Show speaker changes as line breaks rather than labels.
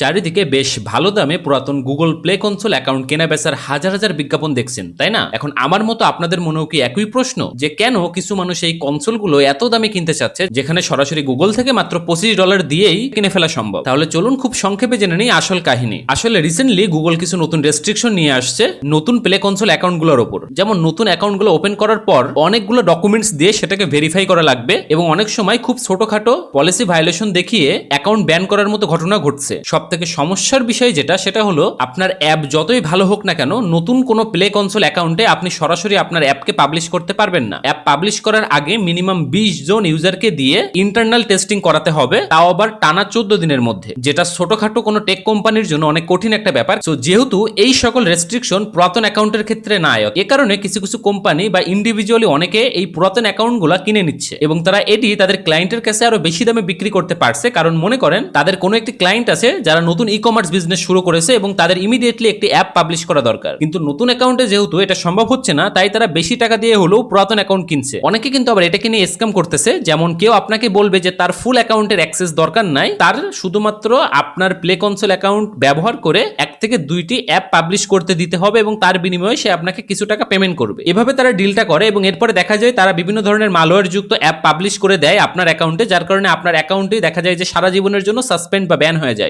চারিদিকে বেশ ভালো দামে পুরাতন গুগল প্লে কনসোল অ্যাকাউন্ট কেনা বেচার হাজার হাজার বিজ্ঞাপন দেখছেন, তাই না? এখন আমার মতো আপনাদের মনেও কি একই প্রশ্ন? যে কেন কিছু মানুষ এই কনসোলগুলো এত দামে কিনতে চাচ্ছে, যেখানে সরাসরি গুগল থেকে মাত্র পঁচিশ ডলার দিয়েই কিনে ফেলা সম্ভব? তাহলে চলুন খুব সংক্ষেপে জেনে নিই আসল কাহিনী। আসলে রিসেন্টলি গুগল কিছু নতুন রেস্ট্রিকশন নিয়ে আসছে নতুন প্লে কনসোল অ্যাকাউন্টগুলোর ওপর। যেমন নতুন অ্যাকাউন্টগুলো ওপেন করার পর অনেকগুলো ডকুমেন্টস দিয়ে সেটাকে ভেরিফাই করা লাগবে এবং অনেক সময় খুব ছোটখাটো পলিসি ভায়োলেশন দেখিয়ে অ্যাকাউন্ট ব্যান করার মতো ঘটনা ঘটছে। সব থেকে সমস্যার বিষয় যেটা, সেটা হলো আপনার অ্যাপ যতই ভালো হোক না কেন, নতুন কোনো প্লে কনসোল অ্যাকাউন্টে আপনি সরাসরি আপনার অ্যাপকে পাবলিশ করতে পারবেন না। অ্যাপ পাবলিশ করার আগে মিনিমাম বিশ জন ইউজারকে দিয়ে ইন্টারনাল টেস্টিং করাতে হবে, তাও আবার টানা চোদ্দ দিনের মধ্যে, যেটা ছোটখাটো কোনো টেক কোম্পানির জন্য অনেক কঠিন একটা ব্যাপার। তো যেহেতু এই সকল রেস্ট্রিকশন পুরাতন অ্যাকাউন্টের ক্ষেত্রে নাই এ কারণে কিছু কিছু কোম্পানি বা ইন্ডিভিজুয়ালি অনেকে এই পুরাতন অ্যাকাউন্টগুলো কিনে নিচ্ছে এবং তারা এটি তাদের ক্লায়েন্টের কাছে আরও বেশি দামে বিক্রি করতে পারছে, কারণ মনে করেন তাদের কোনো একটি ক্লায়েন্ট আছে যারা নতুন ই কমার্স বিজনেস শুরু করেছে এবং তাদের ইমিডিয়েটলি একটি অ্যাপ পাবলিশ করা দরকার। কিন্তু নতুন অ্যাকাউন্টে যেহেতু এটা সম্ভব হচ্ছে না, তাই তারা বেশি টাকা দিয়ে হলেও পুরাতন অ্যাকাউন্ট কিনছে। অনেকে কিন্তু আবার এটাকে নিয়ে স্ক্যাম করতেছে, যেমন কেউ আপনাকে বলবে যে তার ফুল অ্যাকাউন্টের অ্যাক্সেস দরকার নাই, তার শুধুমাত্র আপনার প্লে কনসোল অ্যাকাউন্ট ব্যবহার করে এক থেকে দুইটি অ্যাপ পাবলিশ করতে দিতে হবে এবং তার বিনিময়ে সে আপনাকে কিছু টাকা পেমেন্ট করবে। এভাবে তারা ডিলটা করে এবং এরপরে দেখা যায় তারা বিভিন্ন ধরনের মালওয়্যার যুক্ত অ্যাপ পাবলিশ করে দেয় আপনার অ্যাকাউন্টে যার কারণে আপনার অ্যাকাউন্টেই দেখা যায় যে সারা জীবনের জন্য সাসপেন্ড বা ব্যান হয়ে যায়।